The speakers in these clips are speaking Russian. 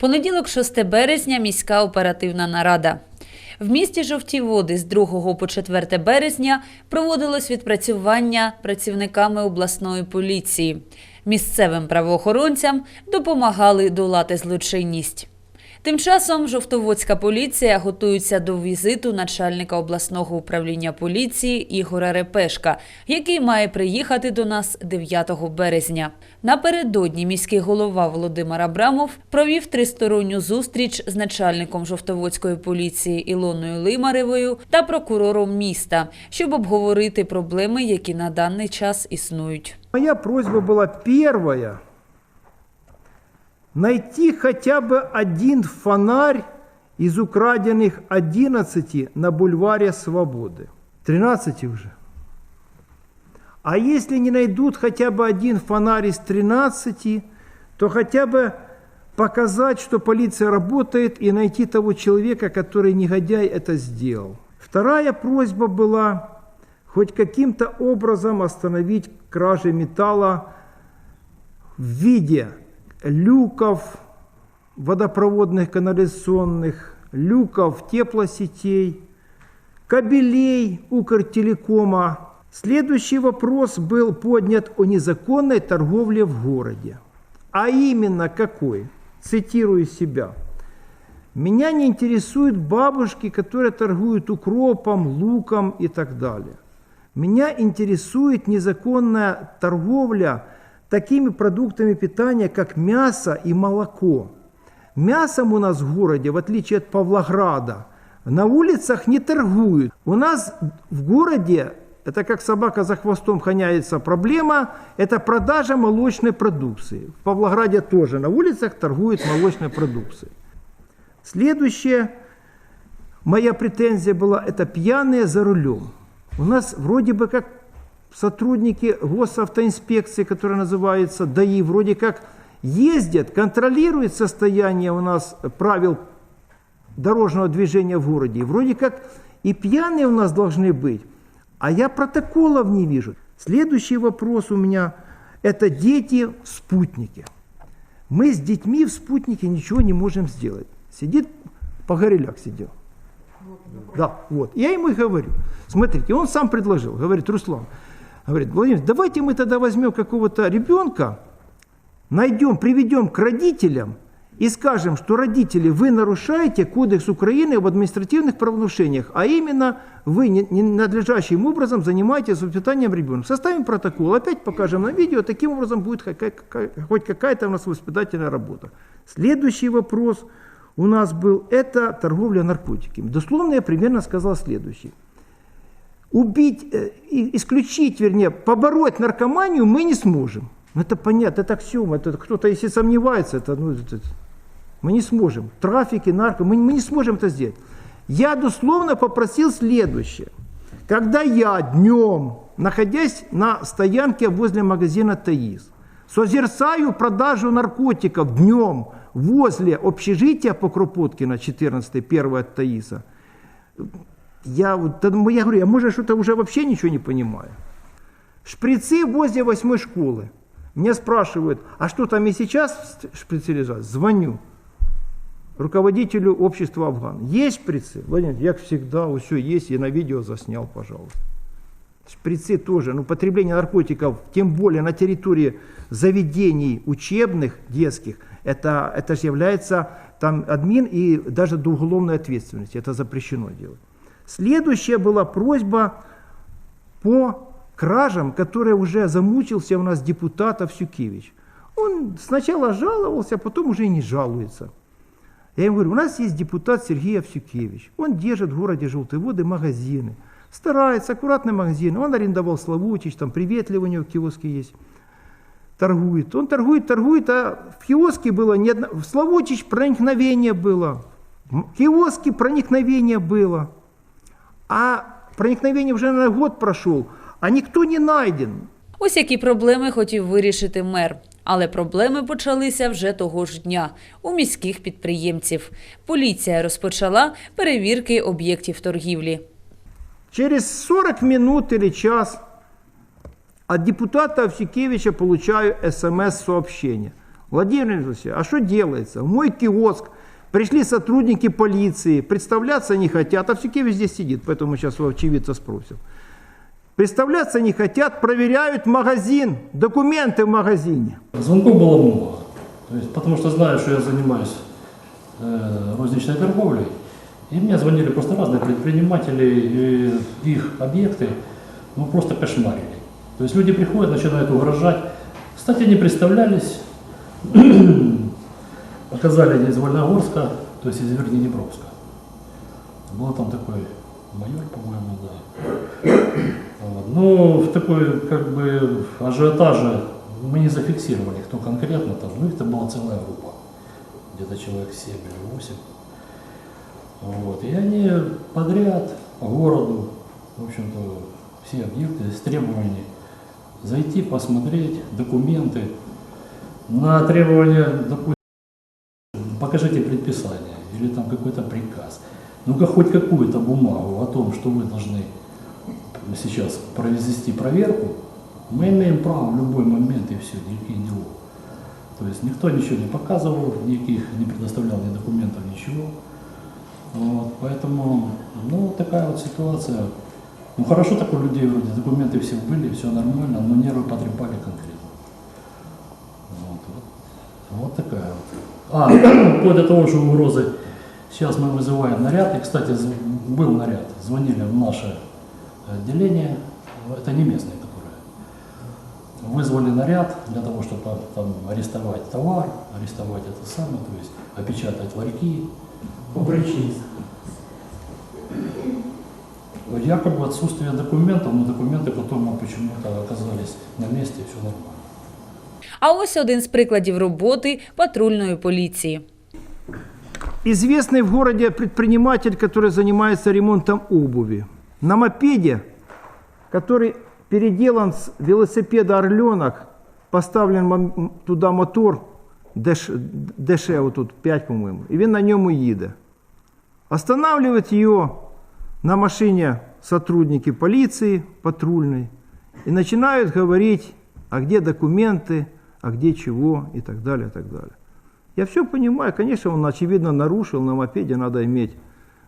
Понеділок, 6 березня, міська оперативна нарада. В місті Жовті Води з 2 по 4 березня проводилось відпрацювання працівниками обласної поліції. Місцевим правоохоронцям допомагали долати злочинність. Тим часом жовтоводська поліція готується до візиту начальника обласного управління поліції Ігоря Репешка, який має приїхати до нас 9 березня. Напередодні міський голова Володимир Абрамов провів тристоронню зустріч з начальником жовтоводської поліції Ілоною Лимаревою та прокурором міста, щоб обговорити проблеми, які на даний час існують. Моя просьба была первая. Найти хотя бы один фонарь из украденных 11 на бульваре Свободы. 13 уже. А если не найдут хотя бы один фонарь из 13, то хотя бы показать, что полиция работает, и найти того человека, который негодяй это сделал. Вторая просьба была хоть каким-то образом остановить кражи металла в виде люков водопроводных, канализационных, люков теплосетей, кабелей Укртелекома. Следующий вопрос был поднят о незаконной торговле в городе. А именно какой? Цитирую себя. Меня не интересуют бабушки, которые торгуют укропом, луком и так далее. Меня интересует незаконная торговля такими продуктами питания, как мясо и молоко. Мясом у нас в городе, в отличие от Павлограда, на улицах не торгуют. У нас в городе, это как собака за хвостом хоняется, проблема – это продажа молочной продукции. В Павлограде тоже на улицах торгуют молочной продукцией. Следующее, моя претензия была, это пьяные за рулем. У нас вроде бы как сотрудники госавтоинспекции, которая называется ДАИ, вроде как ездят, контролируют состояние у нас правил дорожного движения в городе. Вроде как и пьяные у нас должны быть, а я протоколов не вижу. Следующий вопрос у меня – это дети в спутнике. Мы с детьми в спутнике ничего не можем сделать. Сидит, Погореляк сидел. Да, вот. Я ему и говорю, смотрите, он сам предложил, говорит, Руслан, говорит, Владимир, давайте мы тогда возьмем какого-то ребенка, найдем, приведем к родителям и скажем, что родители, вы нарушаете Кодекс Украины об административных правонарушениях, а именно вы не- ненадлежащим образом занимаетесь воспитанием ребенка. Составим протокол, опять покажем на видео, таким образом будет хоть какая-то у нас воспитательная работа. Следующий вопрос у нас был, это торговля наркотиками. Дословно я примерно сказал следующее. Убить, э, исключить, вернее, побороть наркоманию мы не сможем. Это понятно, это аксиома, это кто-то, если сомневается, это, ну, это- мы не сможем. Трафики, нарко, мы, мы не сможем это сделать. Я дословно попросил следующее. Когда я днем, находясь на стоянке возле магазина «Таис», созерцаю продажу наркотиков днем возле общежития по Кропоткина, 14 первое от Таиса, я, вот, ну, я говорю, я может что-то уже вообще ничего не понимаю. Шприцы возле восьмой школы. Меня спрашивают, а что там и сейчас шприцы лежат? Звоню руководителю общества Афган. Есть шприцы? Владимир, як всегда, все есть, и на видео заснял, пожалуйста. Шприцы тоже, ну, потребление наркотиков, тем более на территории заведений учебных, детских, это, это же является там админ и даже до уголовной ответственности. Это запрещено делать. Следующая была просьба по кражам, которые уже замучился у нас депутат Овсюкевич. Он сначала жаловался, а потом уже и не жалуется. Я ему говорю, у нас есть депутат Сергей Овсюкевич. Он держит в городе Желтые воды магазины. Старается, аккуратные магазины. Он арендовал Славутич, там приветливо у него киоски есть. Торгует. Он торгует, торгует, а в киоске было не одно... В Славутич проникновение было. В киоске проникновение было. А проникновение уже на год прошел, а никто не найден. Ось які проблеми хотів вирішити мер. Але проблеми почалися вже того ж дня у міських підприємців. Поліція розпочала перевірки об'єктів торгівлі. Через 40 минут или час от депутата Овсикевича получаю смс-сообщение. Владимир Владимирович, а что делается? В мой киоск пришли сотрудники полиции, представляться не хотят, а все везде сидит, поэтому сейчас у очевидца спросим. Представляться не хотят, проверяют магазин, документы в магазине. Звонков было много. То есть, потому что знаю, что я занимаюсь э, розничной торговлей. И мне звонили просто разные предприниматели, и их объекты ну, просто кошмарили. То есть люди приходят, начинают угрожать. Кстати, они представлялись, оказали они из Вольногорска, то есть из Вернеднепровска. Был там такой майор, по-моему, да. Вот. Ну, в такой как бы ажиотаже мы не зафиксировали, кто конкретно там, ну это была целая группа, где-то человек 7 или 8. Вот. И они подряд по городу, в общем-то, все объекты с требованиями зайти, посмотреть документы. На требования, допустим, покажите предписание или там какой-то приказ. Ну-ка хоть какую-то бумагу о том, что вы должны сейчас провести проверку, мы имеем право в любой момент и все, никаких дел. То есть никто ничего не показывал, никаких не предоставлял ни документов, ничего. Вот, поэтому, ну, такая вот ситуация. Ну, хорошо так у людей вроде документы все были, все нормально, но нервы потрепали конкретно. Вот, вот, вот такая вот. А, вплоть до того, что угрозы. Сейчас мы вызываем наряд. И, кстати, был наряд. Звонили в наше отделение. Это не местные, которые. Вызвали наряд для того, чтобы там арестовать товар, арестовать это самое, то есть опечатать ларьки. Причине. Якобы отсутствие документов, но документы потом почему-то оказались на месте, и все нормально. А ось один з прикладів роботи патрульної поліції. Известный в городе предприниматель, который занимается ремонтом обуви. На мопеде, который переделан с велосипеда «Орленок», поставлен мом- туда мотор ДШ, ДШ вот тут 5, по-моему, и він на ньому їде. Останавливает ее на машине сотрудники полиции патрульной и начинают говорить, а где документы, а где чего и так далее, и так далее. Я все понимаю, конечно, он очевидно нарушил, на мопеде надо иметь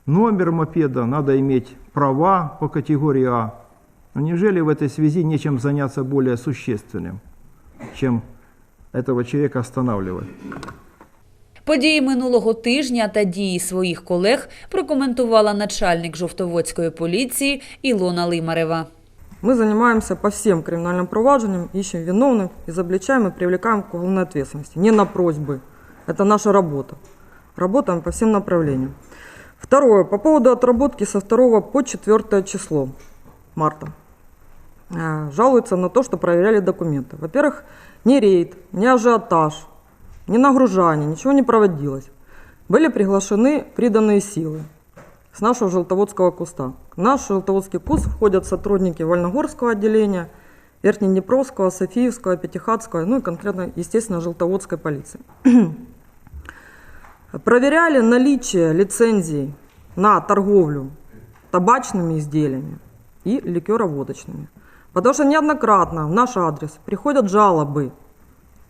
номер мопеда, надо иметь права по категории А. Но неужели в этой связи нечем заняться более существенным, чем этого человека останавливать? Події минулого тижня та дії своїх колег прокоментувала начальник жовтоводської поліції Ілона Лимарева. Мы занимаемся по всем криминальным проваджениям, ищем виновных, изобличаем и привлекаем к уголовной ответственности. Не на просьбы. Это наша работа. Работаем по всем направлениям. Второе. По поводу отработки со 2 по 4 число марта. Э, Жалуются на то, что проверяли документы. Во-первых, ни рейд, ни ажиотаж, ни нагружание, ничего не проводилось. Были приглашены приданные силы с нашего желтоводского куста. В наш желтоводский куст входят сотрудники Вольногорского отделения, Верхнеднепровского, Софиевского, Пятихатского, ну и конкретно, естественно, желтоводской полиции. Проверяли наличие лицензий на торговлю табачными изделиями и ликероводочными. Потому что неоднократно в наш адрес приходят жалобы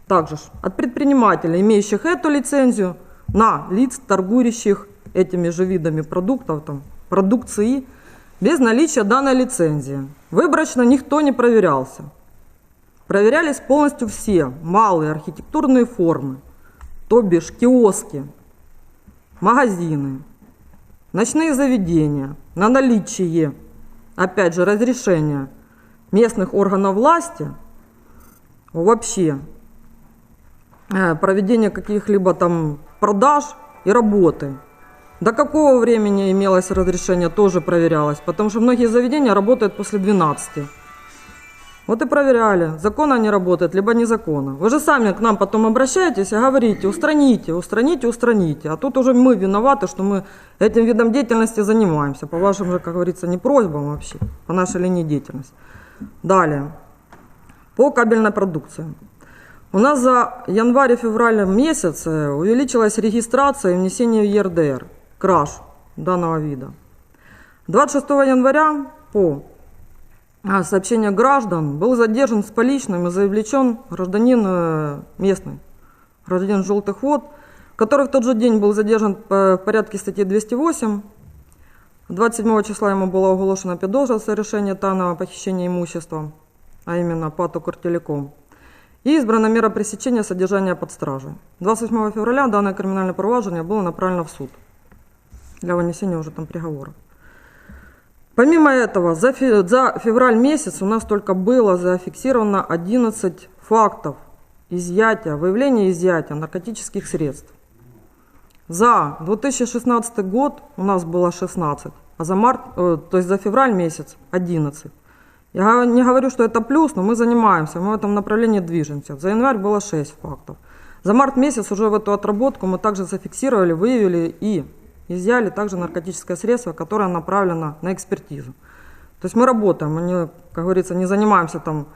также от предпринимателей, имеющих эту лицензию, на лиц, торгующих этими же видами продуктов, там, продукции, без наличия данной лицензии. Выборочно никто не проверялся. Проверялись полностью все малые архитектурные формы, то бишь киоски, магазины, ночные заведения на наличие, опять же, разрешения местных органов власти вообще э, проведение каких-либо там продаж и работы. До какого времени имелось разрешение, тоже проверялось, потому что многие заведения работают после 12. Вот и проверяли, законно они работают, либо незаконно. Вы же сами к нам потом обращаетесь и говорите, устраните, устраните, устраните. А тут уже мы виноваты, что мы этим видом деятельности занимаемся. По вашим же, как говорится, не просьбам вообще, по нашей линии деятельности. Далее. По кабельной продукции. У нас за январь и февраль месяц увеличилась регистрация и внесение в ЕРДР, краж данного вида. 26 января по а, сообщению граждан был задержан с поличным и завлечен гражданин э, местный, гражданин желтых вод, который в тот же день был задержан по порядке статьи 208. 27 числа ему было оглашено подозра за решение тайного похищения имущества, а именно ПАТ «Укртелеком». И избрана мера пресечения содержания под стражей. 28 февраля данное криминальное проваджение было направлено в суд для вынесения уже там приговора. Помимо этого, за, фе- за февраль месяц у нас только было зафиксировано 11 фактов изъятия, выявления изъятия наркотических средств. За 2016 год у нас было 16, а за март, э, то есть за февраль месяц 11. Я не говорю, что это плюс, но мы занимаемся, мы в этом направлении движемся. За январь было 6 фактов. За март месяц уже в эту отработку мы также зафиксировали, выявили и изъяли также наркотическое средство, которое направлено на экспертизу. То есть мы работаем, мы, не, как говорится, не занимаемся там,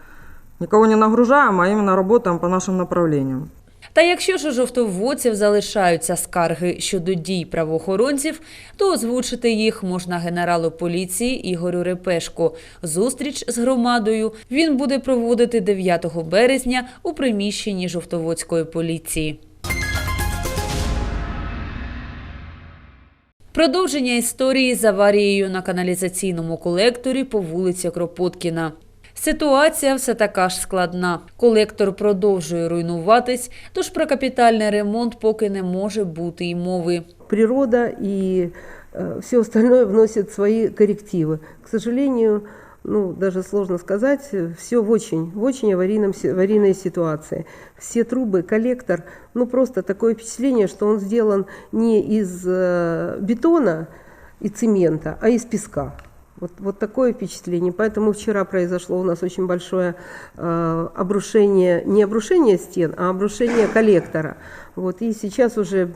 никого не нагружаем, а именно работаем по нашим направлениям. Та якщо ж у жовтоводців залишаються скарги щодо дій правоохоронців, то озвучити їх можна генералу поліції Ігорю Репешко. Зустріч з громадою він буде проводити 9 березня у приміщенні жовтоводської поліції. Продовження історії з аварією на каналізаційному колекторі по вулиці Кропоткіна. Ситуація все така ж складна. Колектор продовжує руйнуватись, тож про капітальний ремонт поки не може бути й мови. природа і все остальное вносять свої корективи. К сожалению, ну, даже сложно сказать, все в очень, в очень аварийном, аварийной ситуации. Все трубы, коллектор, ну, просто такое впечатление, что он сделан не из э, бетона и цемента, а из песка. Вот, вот такое впечатление. Поэтому вчера произошло у нас очень большое э, обрушение, не обрушение стен, а обрушение коллектора. Вот, и сейчас уже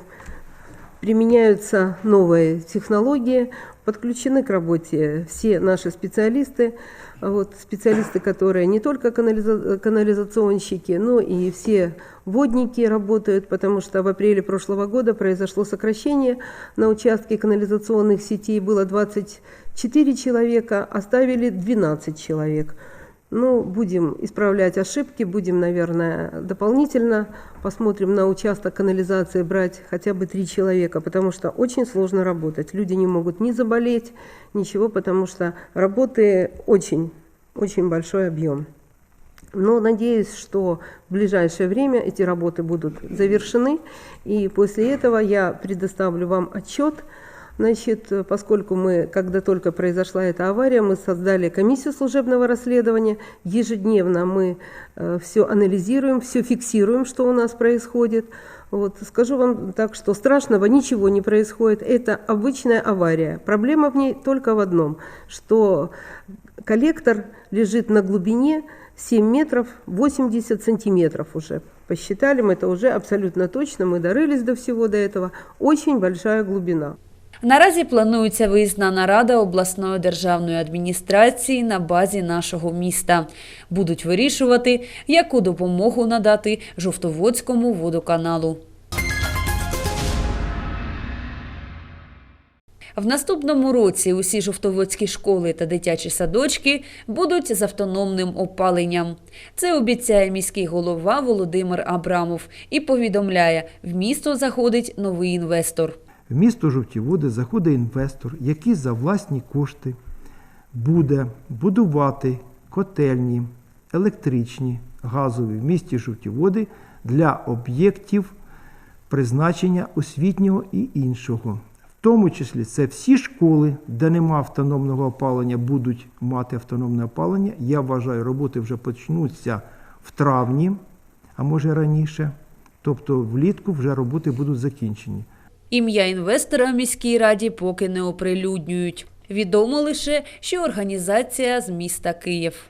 применяются новые технологии, подключены к работе все наши специалисты, вот, специалисты, которые не только канализа- канализационщики, но и все водники работают, потому что в апреле прошлого года произошло сокращение на участке канализационных сетей, было 24 человека, оставили 12 человек. Ну, будем исправлять ошибки, будем, наверное, дополнительно посмотрим на участок канализации брать хотя бы три человека, потому что очень сложно работать. Люди не могут ни заболеть, ничего, потому что работы очень, очень большой объем. Но надеюсь, что в ближайшее время эти работы будут завершены, и после этого я предоставлю вам отчет. Значит, э, поскольку мы, когда только произошла эта авария, мы создали комиссию служебного расследования. Ежедневно мы все анализируем, все фиксируем, что у нас происходит. Вот, скажу вам так, что страшного ничего не происходит. Это обычная авария. Проблема в ней только в одном, что коллектор лежит на глубине 7 метров 80 сантиметров уже. Посчитали мы это уже абсолютно точно, мы дорылись до всего до этого. Очень большая глубина. Наразі планується виїзна нарада обласної державної адміністрації на базі нашого міста. Будуть вирішувати, яку допомогу надати Жовтоводському водоканалу. В наступному році усі жовтоводські школи та дитячі садочки будуть з автономним опаленням. Це обіцяє міський голова Володимир Абрамов і повідомляє, в місто заходить новий інвестор. В місто Жовті Води заходить інвестор, який за власні кошти буде будувати котельні, електричні, газові в місті Жовті Води для об'єктів призначення освітнього і іншого. В тому числі це всі школи, де нема автономного опалення, будуть мати автономне опалення. Я вважаю, роботи вже почнуться в травні, а може раніше. Тобто влітку вже роботи будуть закінчені. Ім'я інвестора в міській раді поки не оприлюднюють. Відомо лише, що організація з міста Київ.